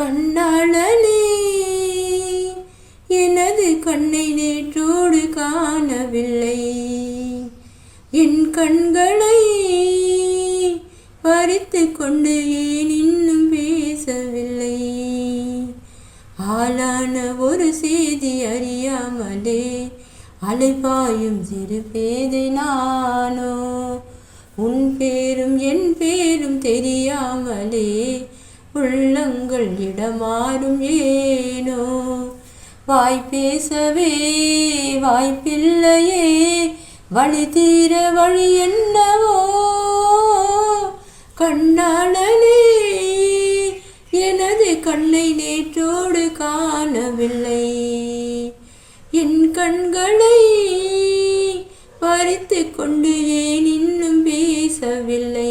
கண்ணாளனே எனது கண்ணை நேற்றோடு காணவில்லை. என் கண்களை பறித்து கொண்டு ஏன் இன்னும் பேசவில்லை? ஆளான ஒரு செய்தி அறியாமலே அலைபாயும் சிறு பேதை நானோ. உன் பேரும் என் பேரும் தெரியாமலே உள்ளங்கள் இடமாறும் ஏனோ? வாய் பேசவே வாய்ப்பில்லையே. வழி தீர வழி என்னவோ? கண்ணாளனே எனது கண்ணை நேற்றோடு காணவில்லை. என் கண்களை பறித்து கொண்டு ஏன் இன்னும் பேசவில்லை?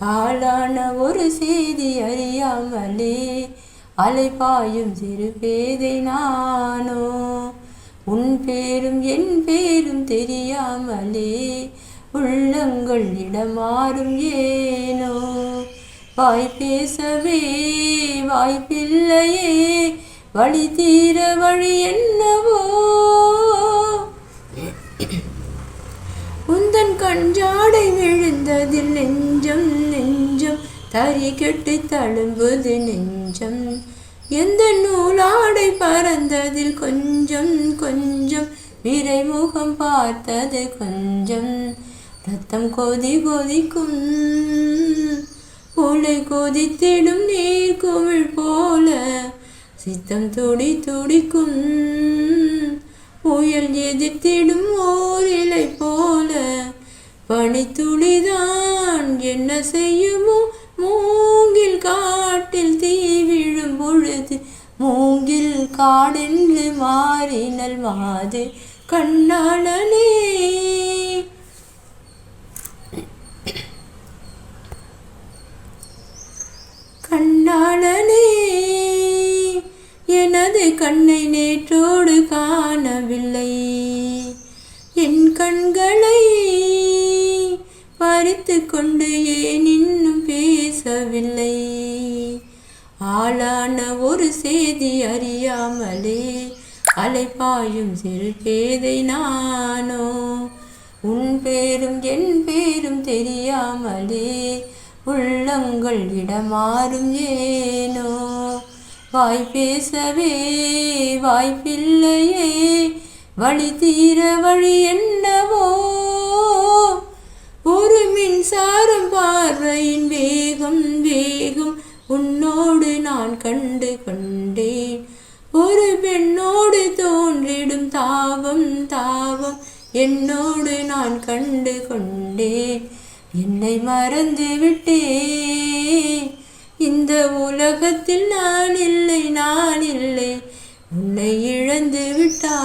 ஆளான ஒரு செய்தி அறியாமலே அலைப்பாயும் சிறு பேதை நானோ. உன் பேரும் என் பேரும் தெரியாமலே உள்ளங்கள் இடமாறும் ஏனோ. வாய் பேசவே வாய்ப்பில்லையே வழி தீர வழி என்னவோ. உந்தன் கஞ்சாடை விழுந்ததில் நெஞ்சம் தறி கெட்டு தழும்புது நெஞ்சம். எந்த நூலாடை பறந்ததில் கொஞ்சம் கொஞ்சம் விரைமுகம் பார்த்தது கொஞ்சம். ரத்தம் கொதி கொதிக்கும் உலை கொதித்திடும் நீர் குமிழ் போல சித்தம் துடி துடிக்கும் புயல் எதிர்த்திடும் ஓர் இலை போல பனித்துளிதான் என்ன செய்யுமோ மூங்கில் காடென்று மாறினல் மாது கண்ணாளனே கண்ணாளனே எனது கண்ணை நேற்றோடு காணவில்லை. என் கண்களை பறித்து கொண்டு ஏனின் ஆளான ஒரு செய்தி அறியாமலே அலைப்பாயும் சிறு பேதை நானோ. உன் பேரும் என் பேரும் தெரியாமலே உள்ளங்கள் இடமாறும் ஏனோ. வாய் பேசவே வாய்ப்பில்லையே வழி தீர வழி என்னவோ. ஒரு மின்சாரம் பார்வையின் வேகம் வே நான் கண்டு கொண்டேன். ஒரு பெண்ணோடு தோன்றிடும் தாவம் தாவம். என்னோடு நான் கண்டு கொண்டேன். என்னை மறந்து விட்டேன். இந்த உலகத்தில் நான் இல்லை நான் இல்லை. உன்னை இழந்து விட்டா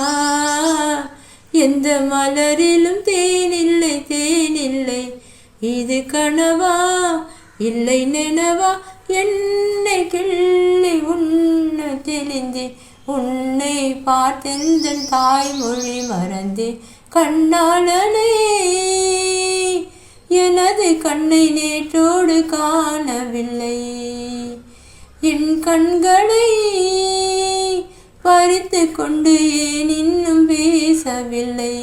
எந்த மலரிலும் தேனில்லை தேனில்லை இது கனவா? இல்லை நினவா? என்னை கிள்ளி உன்ன தெளிந்தே உன்னை பார்த்தெந்தன் தாய்மொழி மறந்தே. கண்ணாளனே எனது கண்ணை நேற்றோடு காணவில்லை. என் கண்களை பறித்து கொண்டு ஏன் இன்னும் பேசவில்லை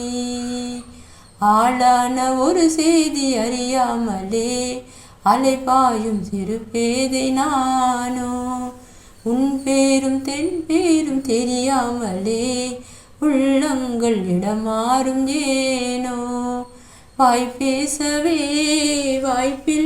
ஆளான ஒரு செய்தி அறியாமலே அலைபாயும் சிறு பேதை நானோ. உன் பேரும் தென் பேரும் தெரியாமலே உள்ளங்கள் இடமாறும் ஏனோ. வாய் பேசவே வாய்ப்பில்